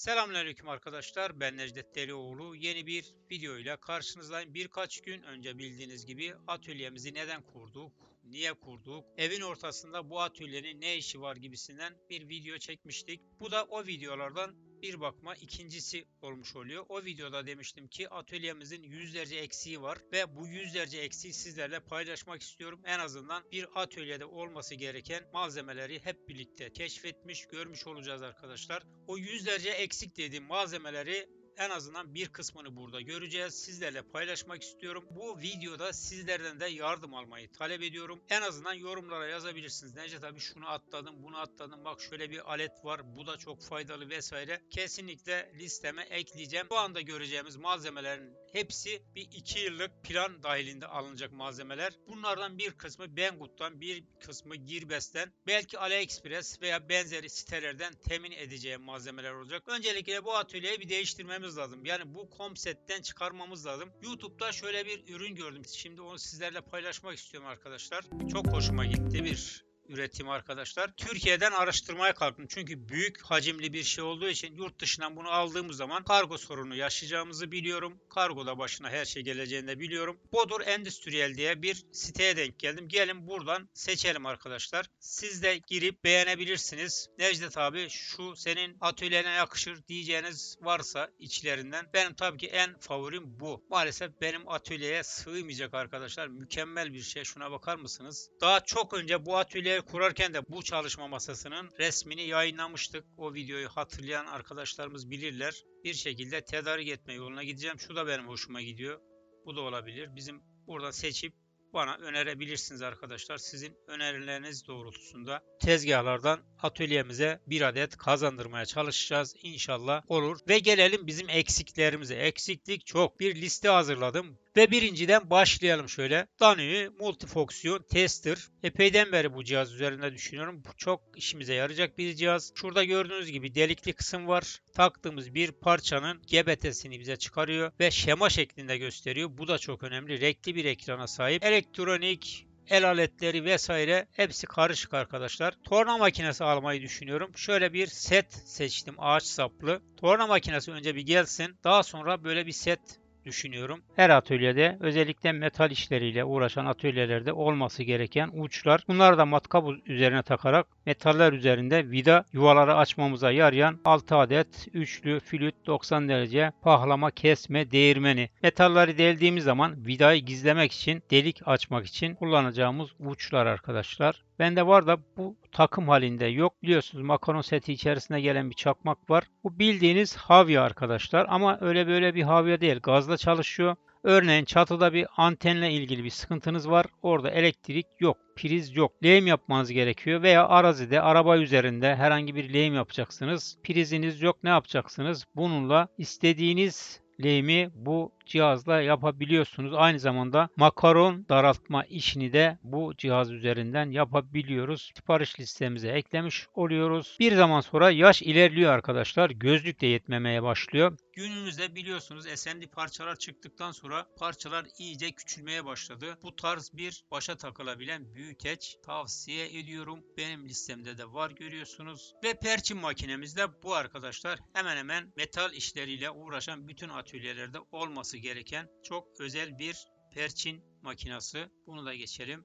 Selamünaleyküm arkadaşlar. Ben Necdet Delioğlu. Yeni bir video ile karşınızdayım. Birkaç gün önce bildiğiniz gibi atölyemizi neden kurduk? Niye kurduk? Evin ortasında bu atölyenin ne işi var gibisinden bir video çekmiştik. Bu da o videolardan bir bakma ikincisi olmuş oluyor. O videoda demiştim ki atölyemizin yüzlerce eksiği var ve bu yüzlerce eksiği sizlerle paylaşmak istiyorum. En azından bir atölyede olması gereken malzemeleri hep birlikte keşfetmiş, görmüş olacağız arkadaşlar. O yüzlerce eksik dediğim malzemeleri en azından bir kısmını burada göreceğiz. Sizlerle paylaşmak istiyorum. Bu videoda sizlerden de yardım almayı talep ediyorum. En azından yorumlara yazabilirsiniz. Necdet abi şunu atladım, bunu atladım. Bak şöyle bir alet var. Bu da çok faydalı vesaire. Kesinlikle listeme ekleyeceğim. Bu anda göreceğimiz malzemelerin hepsi bir iki yıllık plan dahilinde alınacak malzemeler. Bunlardan bir kısmı Banggood'dan, bir kısmı Gearbest'ten, belki AliExpress veya benzeri sitelerden temin edeceğim malzemeler olacak. Öncelikle bu atölyeyi bir değiştirmemiz lazım. Yani bu komsetten çıkarmamız lazım. YouTube'da şöyle bir ürün gördüm. Şimdi onu sizlerle paylaşmak istiyorum arkadaşlar. Çok hoşuma gitti bir üretim arkadaşlar. Türkiye'den araştırmaya kalktım. Çünkü büyük hacimli bir şey olduğu için yurt dışından bunu aldığımız zaman kargo sorunu yaşayacağımızı biliyorum. Kargoda başına her şey geleceğini de biliyorum. Bodur Endüstriyel diye bir siteye denk geldim. Gelin buradan seçelim arkadaşlar. Siz de girip beğenebilirsiniz. Necdet abi şu senin atölyene yakışır diyeceğiniz varsa içlerinden. Benim tabii ki en favorim bu. Maalesef benim atölyeye sığmayacak arkadaşlar. Mükemmel bir şey. Şuna bakar mısınız? Daha çok önce bu atölyeyi kurarken de bu çalışma masasının resmini yayınlamıştık. O videoyu hatırlayan arkadaşlarımız bilirler. Bir şekilde tedarik etme yoluna gideceğim. Şu da benim hoşuma gidiyor. Bu da olabilir. Bizim burada seçip bana önerebilirsiniz arkadaşlar. Sizin önerileriniz doğrultusunda tezgahlardan atölyemize bir adet kazandırmaya çalışacağız. İnşallah olur. Ve gelelim bizim eksiklerimize. Eksiklik çok. Bir liste hazırladım. Ve birinciden başlayalım şöyle. Danui Multifonksiyon Tester. Epeyden beri bu cihaz üzerinde düşünüyorum. Bu çok işimize yarayacak bir cihaz. Şurada gördüğünüz gibi delikli kısım var. Taktığımız bir parçanın GBT'sini bize çıkarıyor ve şema şeklinde gösteriyor. Bu da çok önemli. Renkli bir ekrana sahip. Elektronik el aletleri vesaire hepsi karışık arkadaşlar. Torna makinesi almayı düşünüyorum. Şöyle bir set seçtim ağaç saplı. Torna makinesi önce bir gelsin. Daha sonra böyle bir set düşünüyorum. Her atölyede özellikle metal işleriyle uğraşan atölyelerde olması gereken uçlar. Bunları da matkap üzerine takarak metaller üzerinde vida yuvaları açmamıza yarayan 6 adet üçlü flüt 90 derece pahlama kesme değirmeni. Metalleri deldiğimiz zaman vidayı gizlemek için delik açmak için kullanacağımız uçlar arkadaşlar. Bende var da bu takım halinde yok. Biliyorsunuz makaron seti içerisinde gelen bir çakmak var. Bu bildiğiniz havya arkadaşlar ama öyle böyle bir havya değil. Gazla çalışıyor. Örneğin çatıda bir antenle ilgili bir sıkıntınız var. Orada elektrik yok, priz yok. Lehim yapmanız gerekiyor veya arazide, araba üzerinde herhangi bir lehim yapacaksınız. Priziniz yok. Ne yapacaksınız? Bununla istediğiniz lehimi bu cihazla yapabiliyorsunuz. Aynı zamanda makaron daraltma işini de bu cihaz üzerinden yapabiliyoruz. Sipariş listemize eklemiş oluyoruz. Bir zaman sonra yaş ilerliyor arkadaşlar. Gözlük de yetmemeye başlıyor. Günümüzde biliyorsunuz SMD parçalar çıktıktan sonra parçalar iyice küçülmeye başladı. Bu tarz bir başa takılabilen büyüteç tavsiye ediyorum. Benim listemde de var görüyorsunuz. Ve perçin makinemiz de bu arkadaşlar. Hemen hemen metal işleriyle uğraşan bütün atölyelerde olması gereken çok özel bir perçin makinası. Bunu da geçelim.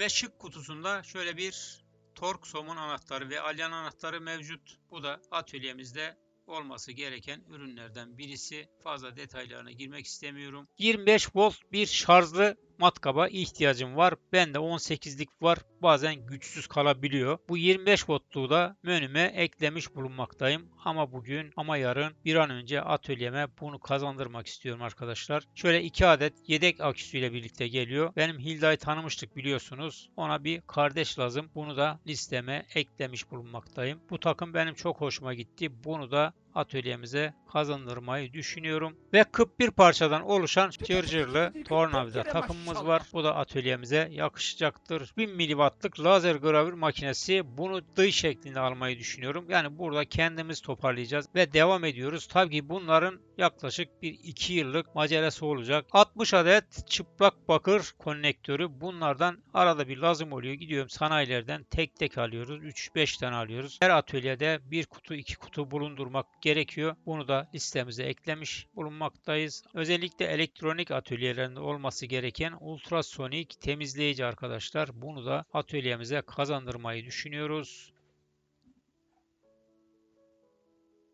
Ve şık kutusunda şöyle bir tork somun anahtarı ve alyan anahtarı mevcut. Bu da atölyemizde olması gereken ürünlerden birisi. Fazla detaylarına girmek istemiyorum. 25 volt bir şarjlı matkaba ihtiyacım var. Bende 18'lik var. Bazen güçsüz kalabiliyor. Bu 25 voltluğu da menüme eklemiş bulunmaktayım. Ama bugün ama yarın bir an önce atölyeme bunu kazandırmak istiyorum arkadaşlar. Şöyle 2 adet yedek aküsüyle birlikte geliyor. Benim Hilda'yı tanımıştık biliyorsunuz. Ona bir kardeş lazım. Bunu da listeme eklemiş bulunmaktayım. Bu takım benim çok hoşuma gitti. Bunu da atölyemize kazandırmayı düşünüyorum. Ve 41 parçadan oluşan cırcırlı tornavida takımımız var. Bu da atölyemize yakışacaktır. 1000 miliwattlık lazer gravür makinesi. Bunu dış şeklinde almayı düşünüyorum. Yani burada kendimiz toparlayacağız ve devam ediyoruz. Tabii ki bunların yaklaşık bir 2 yıllık macerası olacak. 60 adet çıplak bakır konnektörü. Bunlardan arada bir lazım oluyor. Gidiyorum sanayilerden tek tek alıyoruz. 3-5 tane alıyoruz. Her atölyede bir kutu iki kutu bulundurmak gerekiyor. Bunu da listemize eklemiş bulunmaktayız. Özellikle elektronik atölyelerinde olması gereken ultrasonik temizleyici arkadaşlar. Bunu da atölyemize kazandırmayı düşünüyoruz.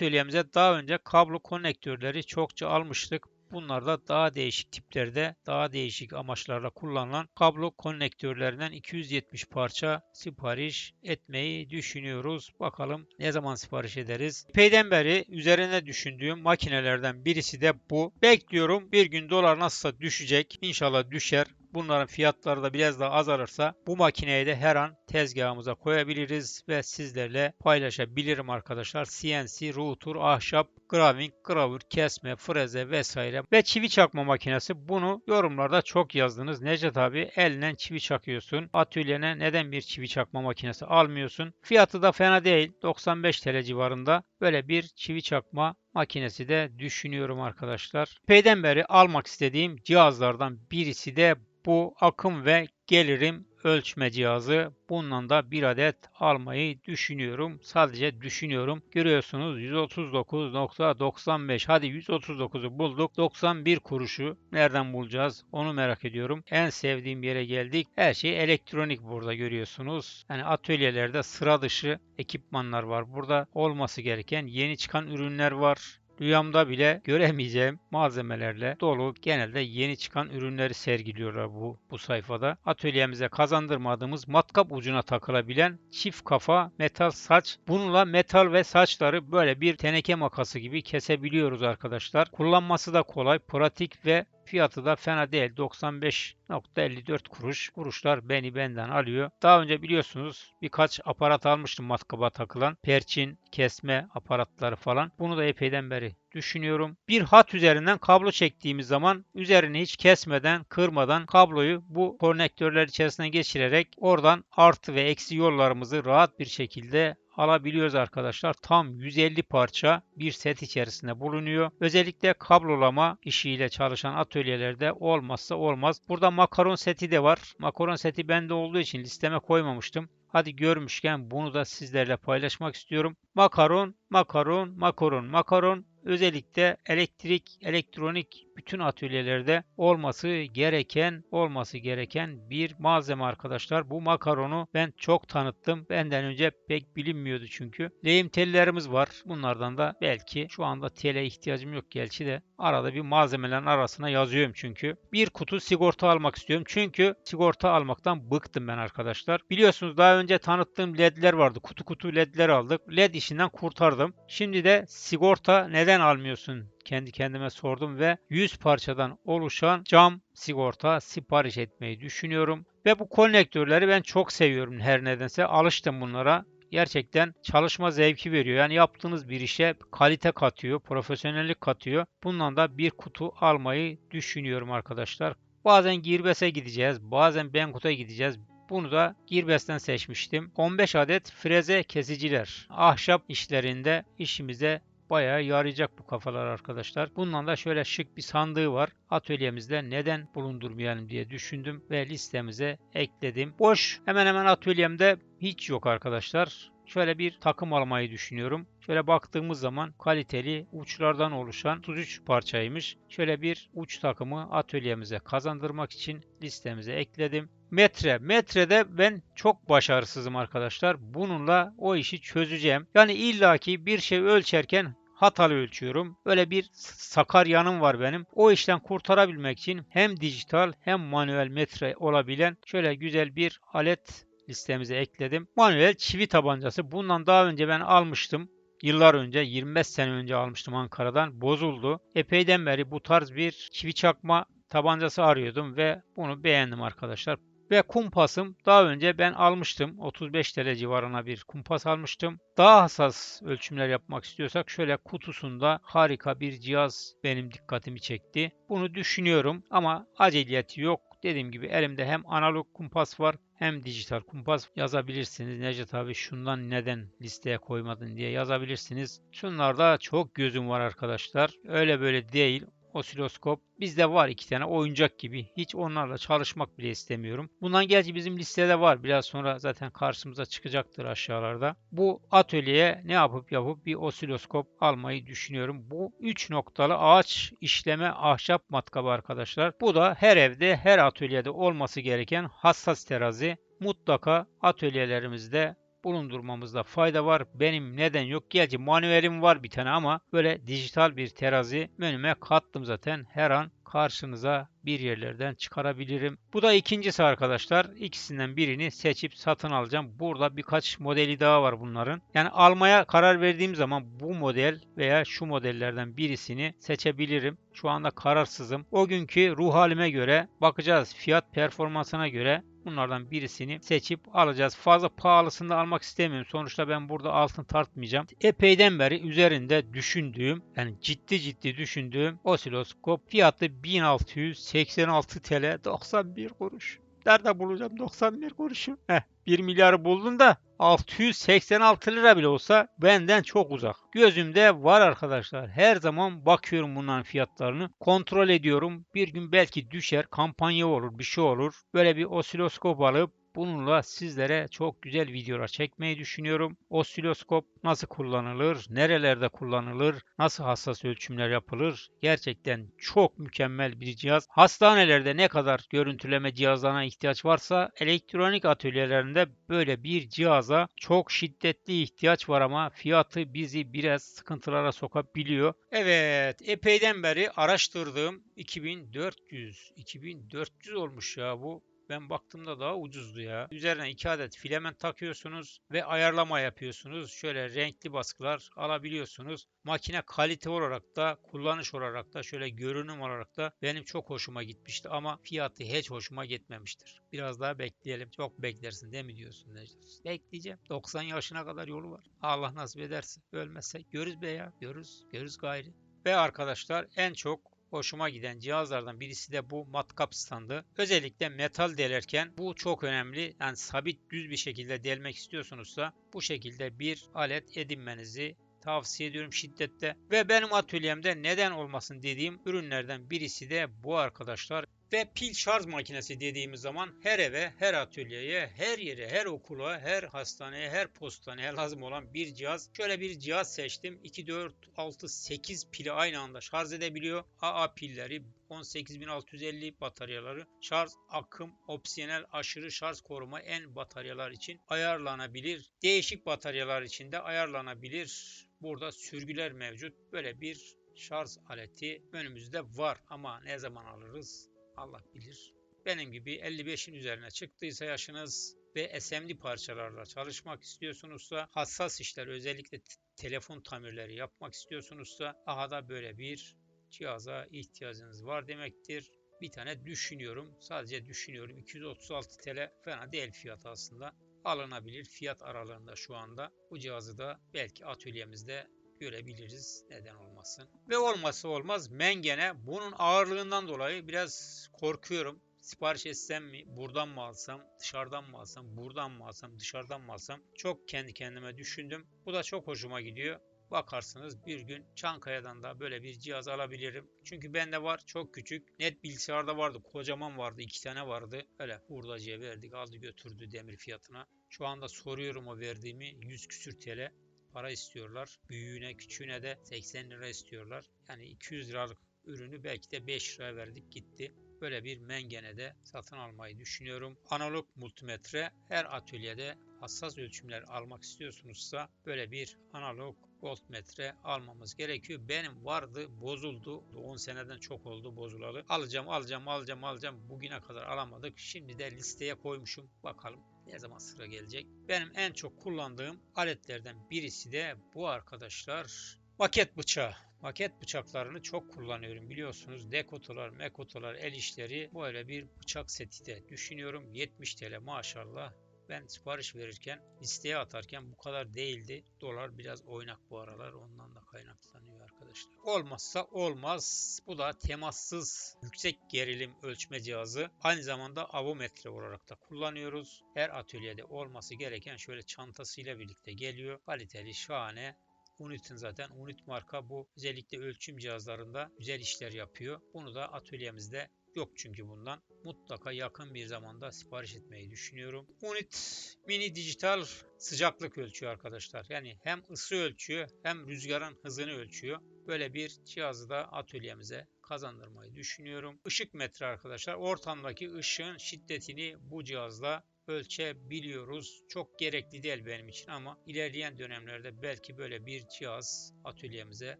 Atölyemize daha önce kablo konnektörleri çokça almıştık. Bunlar da daha değişik tiplerde, daha değişik amaçlarla kullanılan kablo konnektörlerinden 270 parça sipariş etmeyi düşünüyoruz. Bakalım ne zaman sipariş ederiz. Epeyden beri üzerine düşündüğüm makinelerden birisi de bu. Bekliyorum bir gün dolar nasılsa düşecek. İnşallah düşer bunların fiyatları da biraz daha azalırsa bu makineyi de her an tezgahımıza koyabiliriz ve sizlerle paylaşabilirim arkadaşlar. CNC, router, ahşap, graving, gravür, kesme, freze vesaire ve çivi çakma makinesi. Bunu yorumlarda çok yazdınız. Necdet abi elinden çivi çakıyorsun. Atölyene neden bir çivi çakma makinesi almıyorsun? Fiyatı da fena değil. 95 TL civarında böyle bir çivi çakma makinesi de düşünüyorum arkadaşlar. Peyden beri almak istediğim cihazlardan birisi de bu akım ve gelirim ölçme cihazı. Bundan da bir adet almayı düşünüyorum. Sadece düşünüyorum. Görüyorsunuz 139.95. Hadi 139'u bulduk. 91 kuruşu nereden bulacağız? Onu merak ediyorum. En sevdiğim yere geldik. Her şey elektronik burada görüyorsunuz. Yani atölyelerde sıra dışı ekipmanlar var. Burada olması gereken yeni çıkan ürünler var. Rüyamda bile göremeyeceğim malzemelerle dolu genelde yeni çıkan ürünleri sergiliyorlar bu, bu sayfada. Atölyemize kazandırmadığımız matkap ucuna takılabilen çift kafa metal saç. Bununla metal ve saçları böyle bir teneke makası gibi kesebiliyoruz arkadaşlar. Kullanması da kolay, pratik ve Fiyatı da fena değil. 95.54 kuruş. Kuruşlar beni benden alıyor. Daha önce biliyorsunuz birkaç aparat almıştım matkaba takılan. Perçin, kesme aparatları falan. Bunu da epeyden beri düşünüyorum. Bir hat üzerinden kablo çektiğimiz zaman üzerini hiç kesmeden, kırmadan kabloyu bu konnektörler içerisine geçirerek oradan artı ve eksi yollarımızı rahat bir şekilde alabiliyoruz arkadaşlar. Tam 150 parça bir set içerisinde bulunuyor. Özellikle kablolama işiyle çalışan atölyelerde olmazsa olmaz. Burada makaron seti de var. Makaron seti bende olduğu için listeme koymamıştım. Hadi görmüşken bunu da sizlerle paylaşmak istiyorum. Makaron, makaron, makaron, makaron özellikle elektrik, elektronik bütün atölyelerde olması gereken olması gereken bir malzeme arkadaşlar. Bu makaronu ben çok tanıttım. Benden önce pek bilinmiyordu çünkü. Lehim tellerimiz var. Bunlardan da belki şu anda tele ihtiyacım yok gerçi de arada bir malzemelerin arasına yazıyorum çünkü. Bir kutu sigorta almak istiyorum. Çünkü sigorta almaktan bıktım ben arkadaşlar. Biliyorsunuz daha önce tanıttığım ledler vardı. Kutu kutu ledler aldık. Led işinden kurtardım. Şimdi de sigorta neden almıyorsun kendi kendime sordum ve 100 parçadan oluşan cam sigorta sipariş etmeyi düşünüyorum. Ve bu konnektörleri ben çok seviyorum her nedense. Alıştım bunlara gerçekten çalışma zevki veriyor. Yani yaptığınız bir işe kalite katıyor, profesyonellik katıyor. Bundan da bir kutu almayı düşünüyorum arkadaşlar. Bazen Girbes'e gideceğiz, bazen Benkut'a gideceğiz. Bunu da Girbes'ten seçmiştim. 15 adet freze kesiciler. Ahşap işlerinde işimize bayağı yarayacak bu kafalar arkadaşlar. Bundan da şöyle şık bir sandığı var. Atölyemizde neden bulundurmayalım diye düşündüm ve listemize ekledim. Boş hemen hemen atölyemde hiç yok arkadaşlar. Şöyle bir takım almayı düşünüyorum. Şöyle baktığımız zaman kaliteli uçlardan oluşan 33 parçaymış. Şöyle bir uç takımı atölyemize kazandırmak için listemize ekledim. Metre. Metrede ben çok başarısızım arkadaşlar. Bununla o işi çözeceğim. Yani illaki bir şey ölçerken hatalı ölçüyorum. Öyle bir sakar yanım var benim. O işten kurtarabilmek için hem dijital hem manuel metre olabilen şöyle güzel bir alet listemize ekledim. Manuel çivi tabancası. Bundan daha önce ben almıştım. Yıllar önce 25 sene önce almıştım Ankara'dan. Bozuldu. Epeyden beri bu tarz bir çivi çakma tabancası arıyordum ve bunu beğendim arkadaşlar. Ve kumpasım daha önce ben almıştım. 35 TL civarına bir kumpas almıştım. Daha hassas ölçümler yapmak istiyorsak şöyle kutusunda harika bir cihaz benim dikkatimi çekti. Bunu düşünüyorum ama aceliyeti yok. Dediğim gibi elimde hem analog kumpas var hem dijital kumpas yazabilirsiniz. Necdet abi şundan neden listeye koymadın diye yazabilirsiniz. Şunlarda çok gözüm var arkadaşlar. Öyle böyle değil osiloskop. Bizde var iki tane oyuncak gibi. Hiç onlarla çalışmak bile istemiyorum. Bundan gerçi bizim listede var. Biraz sonra zaten karşımıza çıkacaktır aşağılarda. Bu atölyeye ne yapıp yapıp bir osiloskop almayı düşünüyorum. Bu 3 noktalı ağaç işleme ahşap matkabı arkadaşlar. Bu da her evde her atölyede olması gereken hassas terazi. Mutlaka atölyelerimizde bulundurmamızda fayda var. Benim neden yok? Gerçi manuelim var bir tane ama böyle dijital bir terazi menüme kattım zaten. Her an karşınıza bir yerlerden çıkarabilirim. Bu da ikincisi arkadaşlar. İkisinden birini seçip satın alacağım. Burada birkaç modeli daha var bunların. Yani almaya karar verdiğim zaman bu model veya şu modellerden birisini seçebilirim. Şu anda kararsızım. O günkü ruh halime göre bakacağız. Fiyat performansına göre Bunlardan birisini seçip alacağız. Fazla pahalısını da almak istemiyorum. Sonuçta ben burada altın tartmayacağım. Epeyden beri üzerinde düşündüğüm yani ciddi ciddi düşündüğüm osiloskop fiyatı 1686 TL 91 kuruş. Nerede bulacağım 91 kuruşu? Heh, 1 milyarı buldun da 686 lira bile olsa benden çok uzak. Gözümde var arkadaşlar. Her zaman bakıyorum bunların fiyatlarını. Kontrol ediyorum. Bir gün belki düşer. Kampanya olur. Bir şey olur. Böyle bir osiloskop alıp Bununla sizlere çok güzel videolar çekmeyi düşünüyorum. Osiloskop nasıl kullanılır, nerelerde kullanılır, nasıl hassas ölçümler yapılır? Gerçekten çok mükemmel bir cihaz. Hastanelerde ne kadar görüntüleme cihazlarına ihtiyaç varsa elektronik atölyelerinde böyle bir cihaza çok şiddetli ihtiyaç var ama fiyatı bizi biraz sıkıntılara sokabiliyor. Evet, epeyden beri araştırdığım 2400 2400 olmuş ya bu ben baktığımda daha ucuzdu ya. Üzerine 2 adet filament takıyorsunuz ve ayarlama yapıyorsunuz. Şöyle renkli baskılar alabiliyorsunuz. Makine kalite olarak da kullanış olarak da şöyle görünüm olarak da benim çok hoşuma gitmişti ama fiyatı hiç hoşuma gitmemiştir. Biraz daha bekleyelim. Çok beklersin değil mi diyorsun Necdet? Bekleyeceğim. 90 yaşına kadar yolu var. Allah nasip ederse. Ölmezsek görürüz be ya. Görürüz. Görürüz gayri. Ve arkadaşlar en çok hoşuma giden cihazlardan birisi de bu matkap standı. Özellikle metal delerken bu çok önemli. Yani sabit düz bir şekilde delmek istiyorsunuzsa bu şekilde bir alet edinmenizi tavsiye ediyorum şiddetle. Ve benim atölyemde neden olmasın dediğim ürünlerden birisi de bu arkadaşlar. Ve pil şarj makinesi dediğimiz zaman her eve, her atölyeye, her yere, her okula, her hastaneye, her postaneye lazım olan bir cihaz. Şöyle bir cihaz seçtim. 2, 4, 6, 8 pili aynı anda şarj edebiliyor. AA pilleri 18650 bataryaları şarj akım opsiyonel aşırı şarj koruma en bataryalar için ayarlanabilir. Değişik bataryalar için de ayarlanabilir. Burada sürgüler mevcut. Böyle bir şarj aleti önümüzde var ama ne zaman alırız Allah bilir. Benim gibi 55'in üzerine çıktıysa yaşınız ve SMD parçalarla çalışmak istiyorsunuzsa, hassas işler özellikle telefon tamirleri yapmak istiyorsunuzsa aha da böyle bir cihaza ihtiyacınız var demektir. Bir tane düşünüyorum. Sadece düşünüyorum. 236 TL fena değil fiyat aslında. Alınabilir fiyat aralığında şu anda. Bu cihazı da belki atölyemizde görebiliriz. Neden olmasın. Ve olması olmaz mengene bunun ağırlığından dolayı biraz korkuyorum. Sipariş etsem mi, buradan mı alsam, dışarıdan mı alsam, buradan mı alsam, dışarıdan mı alsam çok kendi kendime düşündüm. Bu da çok hoşuma gidiyor. Bakarsınız bir gün Çankaya'dan da böyle bir cihaz alabilirim. Çünkü bende var çok küçük. Net bilgisayarda vardı. Kocaman vardı. iki tane vardı. Öyle hurdacıya verdik. Aldı götürdü demir fiyatına. Şu anda soruyorum o verdiğimi. 100 küsür TL para istiyorlar. Büyüğüne küçüğüne de 80 lira istiyorlar. Yani 200 liralık ürünü belki de 5 liraya verdik gitti. Böyle bir mengenede satın almayı düşünüyorum. Analog multimetre her atölyede hassas ölçümler almak istiyorsunuzsa böyle bir analog voltmetre almamız gerekiyor. Benim vardı bozuldu. 10 seneden çok oldu bozulalı. Alacağım alacağım alacağım alacağım. Bugüne kadar alamadık. Şimdi de listeye koymuşum. Bakalım ne zaman sıra gelecek? Benim en çok kullandığım aletlerden birisi de bu arkadaşlar. Maket bıçağı. Maket bıçaklarını çok kullanıyorum biliyorsunuz. Dekotolar, mekotolar, el işleri böyle bir bıçak seti de düşünüyorum. 70 TL maşallah. Ben sipariş verirken, listeye atarken bu kadar değildi. Dolar biraz oynak bu aralar. Ondan da kaynaklanıyor arkadaşlar. Olmazsa olmaz. Bu da temassız yüksek gerilim ölçme cihazı. Aynı zamanda avometre olarak da kullanıyoruz. Her atölyede olması gereken şöyle çantasıyla birlikte geliyor. Kaliteli, şahane. Unit'in zaten Unit marka bu özellikle ölçüm cihazlarında güzel işler yapıyor. Bunu da atölyemizde yok çünkü bundan. Mutlaka yakın bir zamanda sipariş etmeyi düşünüyorum. Unit mini dijital sıcaklık ölçüyor arkadaşlar. Yani hem ısı ölçüyor hem rüzgarın hızını ölçüyor. Böyle bir cihazı da atölyemize kazandırmayı düşünüyorum. Işık metre arkadaşlar. Ortamdaki ışığın şiddetini bu cihazla ölçebiliyoruz. Çok gerekli değil benim için ama ilerleyen dönemlerde belki böyle bir cihaz atölyemize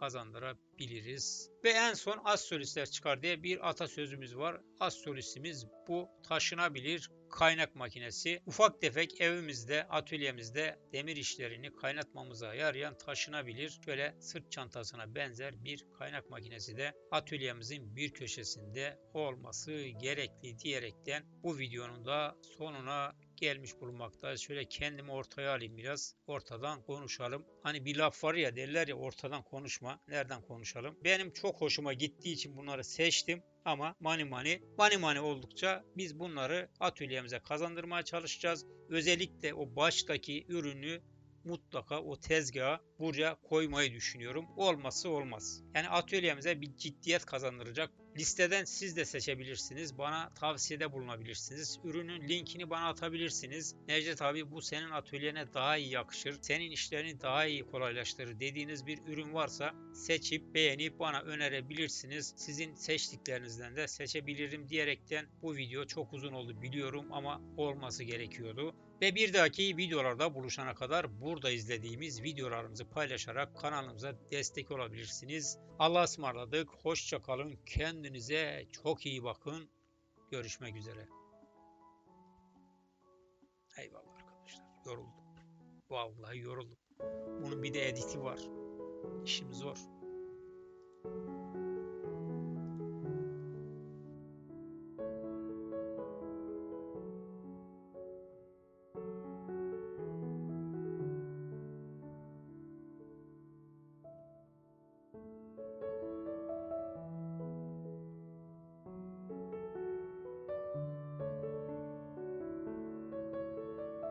kazandırabiliriz. Ve en son astrolistler çıkar diye bir atasözümüz var. Astrolistimiz bu taşınabilir kaynak makinesi. Ufak tefek evimizde, atölyemizde demir işlerini kaynatmamıza yarayan taşınabilir. Şöyle sırt çantasına benzer bir kaynak makinesi de atölyemizin bir köşesinde olması gerekli diyerekten bu videonun da sonuna gelmiş bulunmaktayız. Şöyle kendimi ortaya alayım biraz. Ortadan konuşalım. Hani bir laf var ya derler ya ortadan konuşma. Nereden konuşalım? Benim çok hoşuma gittiği için bunları seçtim. Ama mani mani, mani mani oldukça biz bunları atölyemize kazandırmaya çalışacağız. Özellikle o baştaki ürünü mutlaka o tezgaha buraya koymayı düşünüyorum. Olmazsa olmaz. Yani atölyemize bir ciddiyet kazandıracak. Listeden siz de seçebilirsiniz. Bana tavsiyede bulunabilirsiniz. Ürünün linkini bana atabilirsiniz. Necdet abi bu senin atölyene daha iyi yakışır. Senin işlerini daha iyi kolaylaştırır dediğiniz bir ürün varsa seçip beğenip bana önerebilirsiniz. Sizin seçtiklerinizden de seçebilirim diyerekten bu video çok uzun oldu biliyorum ama olması gerekiyordu. Ve bir dahaki videolarda buluşana kadar burada izlediğimiz videolarımızı paylaşarak kanalımıza destek olabilirsiniz. Allah'a ısmarladık. Hoşça kalın. Kendinize çok iyi bakın. Görüşmek üzere. Eyvallah arkadaşlar. Yoruldum. Vallahi yoruldum. Bunun bir de editi var. İşim zor.